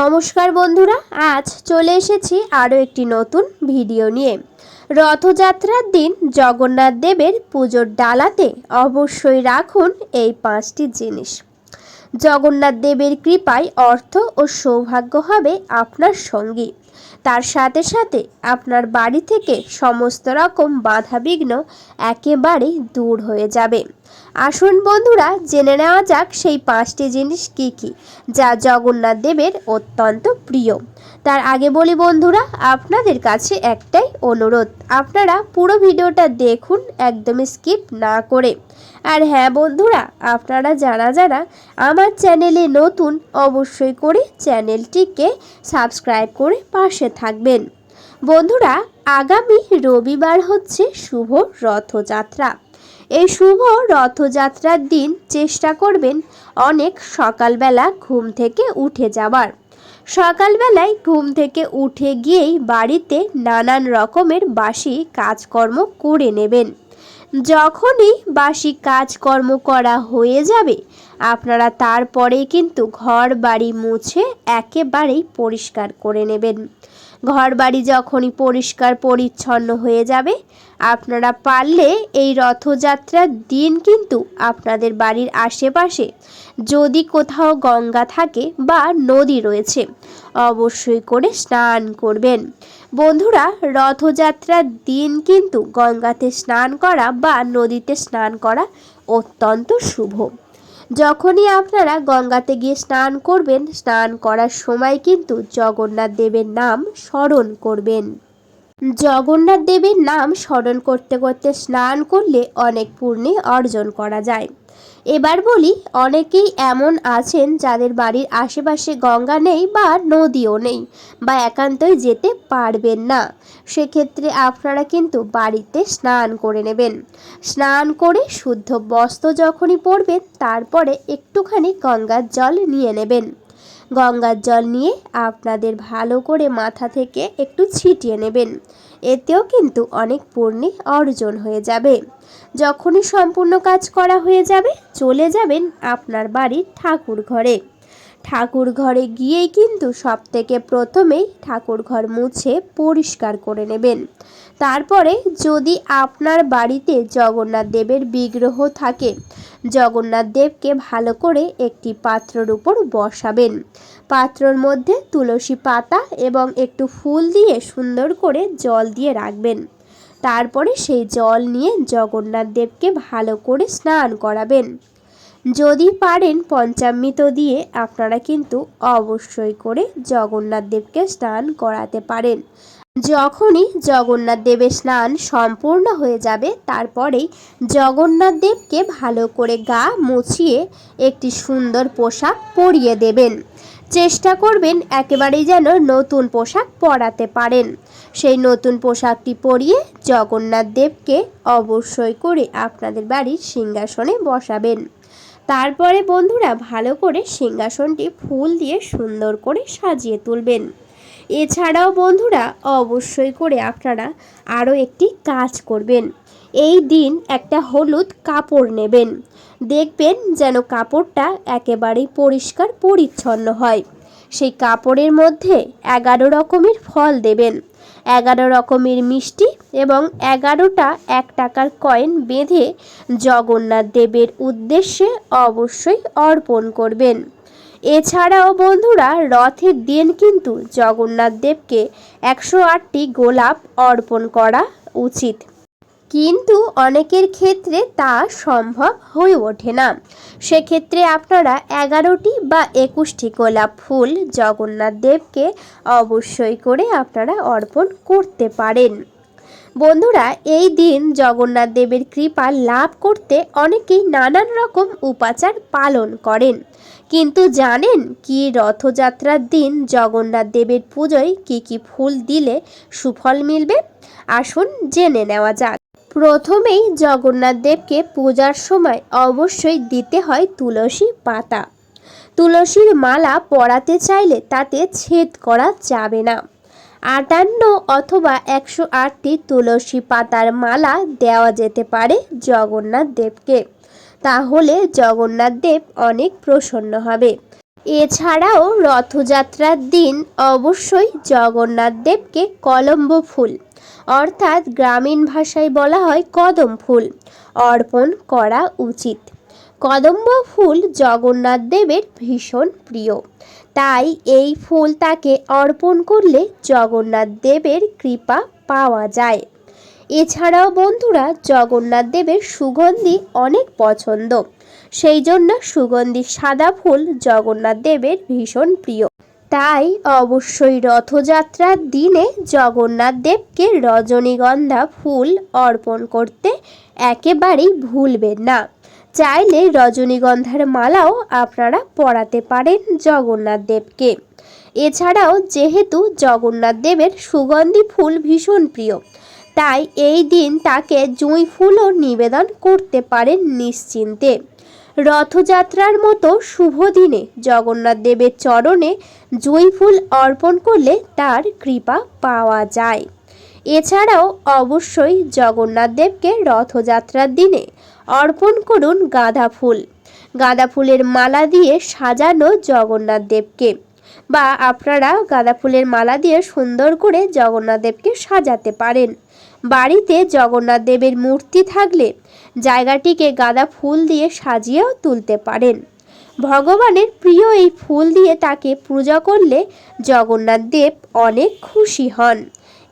নমস্কার বন্ধুরা, আজ চলে এসেছি আরও একটি নতুন ভিডিও নিয়ে। রথযাত্রার দিন জগন্নাথ দেবের পুজোর ডালাতে অবশ্যই রাখুন এই পাঁচটি জিনিস। জগন্নাথ দেবের কৃপায় অর্থ ও সৌভাগ্য হবে আপনার সঙ্গী। তার সাথে সাথে আপনার বাড়ি থেকে সমস্ত রকম বাধাবিঘ্ন একেবারে দূর হয়ে যাবে। আসুন বন্ধুরা, জেনে নেওয়া যাক সেই পাঁচটি জিনিস কি কি, যা জগন্নাথ দেবের অত্যন্ত প্রিয়। তার আগে বলি বন্ধুরা, আপনাদের কাছে একটাই অনুরোধ। আপনারা পুরো ভিডিওটা দেখুন, একদমই স্কিপ না করে। আর হ্যাঁ বন্ধুরা, আপনারা যারা যারা আমার চ্যানেলে নতুন, অবশ্যই করে চ্যানেলটিকে সাবস্ক্রাইব করে পাশে থাকবেন। বন্ধুরা, আগামী রবিবার হচ্ছে শুভ রথযাত্রা। এই শুভ রথযাত্রার দিন চেষ্টা করবেন অনেক সকালবেলা ঘুম থেকে উঠে যাবার সকালবেলায় ঘুম থেকে উঠে গিয়েই বাড়িতে নানান রকমের বাসি কাজকর্ম করে নেবেন। যখনই বাসি কাজকর্ম করা হয়ে যাবে, আপনারা তারপরেই কিন্তু ঘর বাড়ি মুছে একেবারেই পরিষ্কার করে নেবেন। ঘর বাড়ি যখনই পরিষ্কার পরিচ্ছন্ন হয়ে যাবে, আপনারা পারলে এই রথযাত্রার দিন কিন্তু আপনাদের বাড়ির আশেপাশে যদি কোথাও গঙ্গা থাকে বা নদী রয়েছে, অবশ্যই করে স্নান করবেন। বন্ধুরা, রথযাত্রার দিন কিন্তু গঙ্গাতে স্নান করা বা নদীতে স্নান করা অত্যন্ত শুভ। যখনই আপনারা গঙ্গাতে গিয়ে স্নান করবেন, স্নান করার সময় কিন্তু জগন্নাথ দেবের নাম স্মরণ করবেন। জগন্নাথ দেবের নাম স্মরণ করতে করতে স্নান করলে অনেক পুণ্যে অর্জন করা যায়। এবার বলি, অনেকেই এমন আছেন যাদের বাড়ির আশেপাশে গঙ্গা নেই বা নদীও নেই বা একান্তই যেতে পারবেন না। সেক্ষেত্রে আপনারা কিন্তু বাড়িতে স্নান করে নেবেন। স্নান করে শুদ্ধ বস্ত্র যখনই পরবেন, তারপরে একটুখানি গঙ্গার জল নিয়ে নেবেন। গঙ্গার জল নিয়ে আপনাদের ভালো করে মাথা থেকে একটু ছিটিয়ে নেবেন। এতেও কিন্তু অনেক পূর্ণি অর্জন হয়ে যাবে। যখনই সম্পূর্ণ কাজ করা হয়ে যাবে, চলে যাবেন আপনার বাড়ির ঠাকুর ঘরে ঠাকুর ঘরে গিয়েই কিন্তু সব থেকে প্রথমেই ঠাকুর ঘর মুছে পরিষ্কার করে নেবেন। তারপরে যদি আপনার বাড়িতে জগন্নাথ দেবের বিগ্রহ থাকে, জগন্নাথ দেবকে ভালো করে একটি পাত্রর উপর বসাবেন। পাত্রর মধ্যে তুলসী পাতা এবং একটু ফুল দিয়ে সুন্দর করে জল দিয়ে রাখবেন। তারপরে সেই জল নিয়ে জগন্নাথ দেবকে ভালো করে স্নান করাবেন। যদি পারেন পঞ্চামৃত দিয়ে আপনারা কিন্তু অবশ্যই করে জগন্নাথ দেবকে স্নান করাতে পারেন। যখনই জগন্নাথ দেবের স্নান সম্পূর্ণ হয়ে যাবে, তারপরেই জগন্নাথ দেবকে ভালো করে গা মুছিয়ে একটি সুন্দর পোশাক পরিয়ে দেবেন। চেষ্টা করবেন একেবারেই যেন নতুন পোশাক পরাতে পারেন। সেই নতুন পোশাকটি পরিয়ে জগন্নাথ দেবকে অবশ্যই করে আপনাদের বাড়ির সিংহাসনে বসাবেন। তারপরে বন্ধুরা ভালো করে সিংহাসনটি ফুল দিয়ে সুন্দর করে সাজিয়ে তুলবেন। এছাড়াও বন্ধুরা অবশ্যই করে আপনারা আরও একটি কাজ করবেন। এই দিন একটা হলুদ কাপড় নেবেন। দেখবেন যেন কাপড়টা একেবারেই পরিষ্কার পরিচ্ছন্ন হয়। সেই কাপড়ের মধ্যে এগারো রকমের ফল দেবেন। এগারো রকমের মিষ্টি এবং এগারোটা এক টাকার কয়েন বেঁধে জগন্নাথ দেবের উদ্দেশ্যে অবশ্যই অর্পণ করবেন। এছাড়াও বন্ধুরা, রথের দিন কিন্তু জগন্নাথ দেবকে একশো আটটি গোলাপ অর্পণ করা উচিত। কিন্তু অনেকের ক্ষেত্রে তা সম্ভব হয়ে ওঠে না। সেক্ষেত্রে আপনারা এগারোটি বা একুশটি গোলাপ ফুল জগন্নাথ দেবকে অবশ্যই করে আপনারা অর্পণ করতে পারেন। বন্ধুরা, এই দিন জগন্নাথ দেবের কৃপা লাভ করতে অনেকেই নানান রকম উপাচার পালন করেন। কিন্তু জানেন কি রথযাত্রার দিন জগন্নাথ দেবের পুজোয় কি কি ফুল দিলে সুফল মিলবে? আসুন জেনে নেওয়া যাক। প্রথমেই জগন্নাথ দেবকে পূজার সময় অবশ্যই দিতে হয় তুলসী পাতা। তুলসীর মালা পরাতে চাইলে তাতে ছেদ করা যাবে না। আটান্ন অথবা একশো আটটি তুলসী পাতার মালা দেওয়া যেতে পারে জগন্নাথ দেবকে। তাহলে জগন্নাথ দেব অনেক প্রসন্ন হবে। এছাড়াও রথযাত্রার দিন অবশ্যই জগন্নাথ দেবকে কলম্ব ফুল, অর্থাৎ গ্রামীণ ভাষায় বলা হয় কদম ফুল, অর্পণ করা উচিত। কদম্ব ফুল জগন্নাথ দেবের ভীষণ প্রিয়। তাই এই ফুল তাকে অর্পণ করলে জগন্নাথ দেবের কৃপা পাওয়া যায়। এছাড়াও বন্ধুরা, জগন্নাথ দেবের সুগন্ধি অনেক পছন্দ। সেই জন্য সুগন্ধি সাদা ফুল জগন্নাথ দেবের ভীষণ প্রিয়। তাই অবশ্যই রথযাত্রার দিনে জগন্নাথ দেবকে রজনীগন্ধা ফুল অর্পণ করতে একেবারেই ভুলবেন না। চাইলে রজনীগন্ধার মালাও আপনারা পরাতে পারেন জগন্নাথ দেবকে। এছাড়াও যেহেতু জগন্নাথ দেবের সুগন্ধি ফুল ভীষণ প্রিয়, তাই এই দিন তাকে জুঁই ফুলও নিবেদন করতে পারেন নিশ্চিন্তে। রথযাত্রার মতো শুভ দিনে জগন্নাথ দেবের চরণে জুঁই ফুল অর্পণ করলে তার কৃপা পাওয়া যায়। এছাড়াও অবশ্যই জগন্নাথ দেবকে রথযাত্রার দিনে অর্পণ করুন গাঁদা ফুল। গাঁদা ফুলের মালা দিয়ে সাজানো জগন্নাথ দেবকে। বা আপনারা গাঁদা ফুলের মালা দিয়ে সুন্দর করে জগন্নাথ দেবকে সাজাতে পারেন। বাড়িতে জগন্নাথ দেবের মূর্তি থাকলে জায়গাটিকে গাঁদা ফুল দিয়ে সাজিয়েও তুলতে পারেন। ভগবানের প্রিয় এই ফুল দিয়ে তাকে পূজা করলে জগন্নাথ দেব অনেক খুশি হন।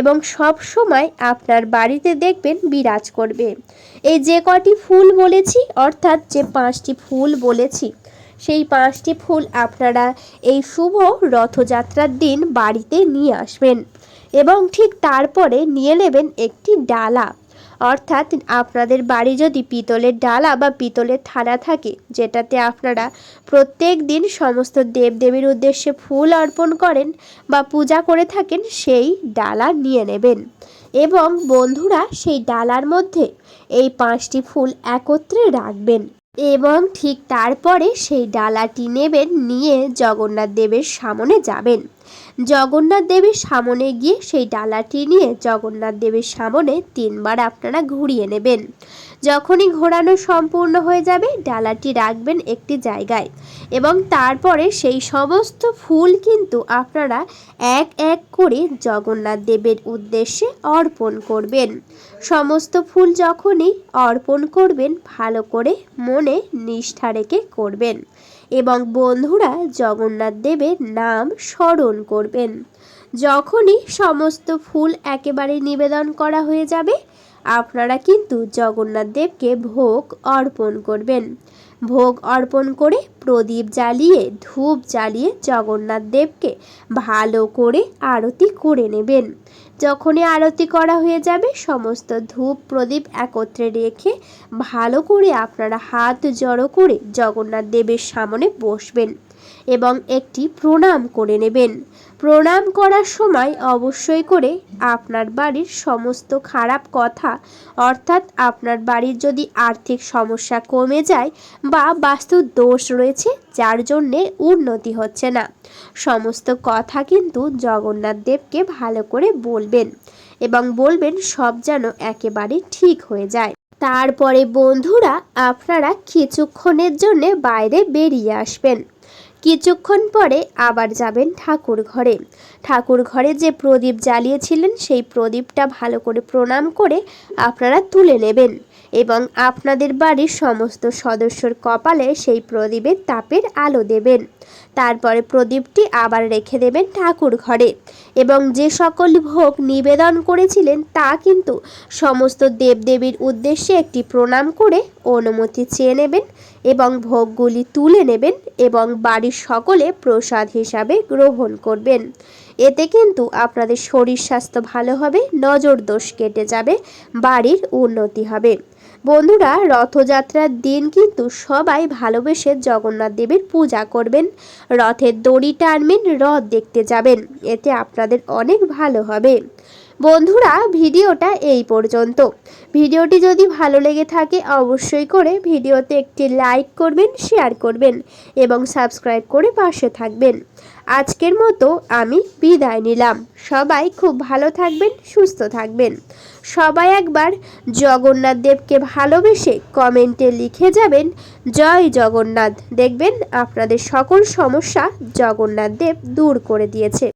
এবং সব সময় আপনার বাড়িতে দেখবেন বিরাজ করবে। এই যে কটি ফুল বলেছি, অর্থাৎ যে পাঁচটি ফুল বলেছি, সেই পাঁচটি ফুল আপনারা এই শুভ রথযাত্রার দিন বাড়িতে নিয়ে আসবেন এবং ঠিক তারপরে নিয়ে নেবেন একটি ডালা। অর্থাৎ আপনাদের বাড়ি যদি পিতলের ডালা বা পিতলের থালা থাকে, যেটাতে আপনারা প্রত্যেক দিন সমস্ত দেবদেবীর উদ্দেশ্যে ফুল অর্পণ করেন বা পূজা করে থাকেন, সেই ডালা নিয়ে নেবেন। এবং বন্ধুরা, সেই ডালার মধ্যে এই পাঁচটি ফুল একত্রে রাখবেন। এবং ঠিক তারপরে সেই ডালাটি নেবেন, নিয়ে জগন্নাথ দেবের সামনে যাবেন। জগন্নাথ দেবের সামনে গিয়ে সেই ডালাটি নিয়ে জগন্নাথ দেবের সামনে তিনবার আপনারা ঘুরিয়ে নেবেন। যখনই ঘোরানো সম্পূর্ণ হয়ে যাবে, ডালাটি রাখবেন একটি জায়গায়। এবং তারপরে সেই সমস্ত ফুল কিন্তু আপনারা এক এক করে জগন্নাথ দেবের উদ্দেশ্যে অর্পণ করবেন। সমস্ত ফুল যখনই অর্পণ করবেন, ভালো করে মনে নিষ্ঠা রেখে করবেন। এবং বন্ধুরা, জগন্নাথ দেবের নাম স্মরণ করবেন। যখনই সমস্ত ফুল একেবারে নিবেদন করা হয়ে যাবে আপনারা কিন্তু জগন্নাথ দেবকে ভোগ অর্পণ করবেন। ভোগ অর্পণ করে প্রদীপ জ্বালিয়ে, ধূপ জ্বালিয়ে জগন্নাথ দেবকে ভালো করে আরতি করে নেবেন। যখনই আরতি করা হয়ে যাবে, সমস্ত ধূপ, প্রদীপ একত্রে রেখে ভালো করে আপনারা হাত জড়ো করে জগন্নাথ দেবের সামনে বসবেন। এবং একটি প্রণাম করে নেবেন। প্রণাম করার সময় অবশ্যই করে আপনার বাড়ির সমস্ত খারাপ কথা, অর্থাৎ আপনার বাড়ির যদি আর্থিক সমস্যা কমে যায় বা বাস্তু দোষ রয়েছে, যার জন্যে উন্নতি হচ্ছে না। সমস্ত কথা কিন্তু জগন্নাথ দেবকে ভালো করে বলবেন এবং বলবেন সব যেন একেবারে ঠিক হয়ে যায়। তারপরে বন্ধুরা, আপনারা কিছুক্ষণের জন্য বাইরে বেরিয়ে আসবেন। কিছুক্ষণ পরে আবার যাবেন ঠাকুর ঘরে। ঠাকুর ঘরে যে প্রদীপ জ্বালিয়েছিলেন, সেই প্রদীপটা ভালো করে প্রণাম করে আপনারা তুলে নেবেন এবং আপনাদের বাড়ির সমস্ত সদস্যর কপালে সেই প্রদীপের তাপের আলো দেবেন। তারপরে প্রদীপটি আবার রেখে দেবেন ঠাকুর ঘরে। এবং যে সকল ভোগ নিবেদন করেছিলেন, তা কিন্তু সমস্ত দেবদেবীর উদ্দেশ্যে একটি প্রণাম করে অনুমতি চেয়ে নেবেন এবং ভোগগুলি তুলে নেবেন এবং বাড়ির সকলে প্রসাদ হিসাবে গ্রহণ করবেন। এতে কিন্তু আপনাদের শরীর স্বাস্থ্য ভালো হবে নজর দোষ কেটে যাবে, বাড়ির উন্নতি হবে। বন্ধুরা, রথযাত্রার দিন কিন্তু সবাই ভালোবেসে জগন্নাথ দেবের পূজা করবেন। রথের দড়ি টানবেন, রথ দেখতে যাবেন। এতে আপনাদের অনেক ভালো হবে। বন্ধুরা, ভিডিওটা এই পর্যন্ত। ভিডিওটি যদি ভালো লেগে থাকে, অবশ্যই করে ভিডিওতে একটি লাইক করবেন, শেয়ার করবেন এবং সাবস্ক্রাইব করে পাশে থাকবেন। আজকের মতো আমি বিদায় নিলাম। সবাই খুব ভালো থাকবেন, সুস্থ থাকবেন। সবাই একবার জগন্নাথ দেবকে ভালোবেসে কমেন্টে লিখে যাবেন, জয় জগন্নাথ। দেখবেন আপনাদের সকল সমস্যা জগন্নাথ দেব দূর করে দিয়েছে।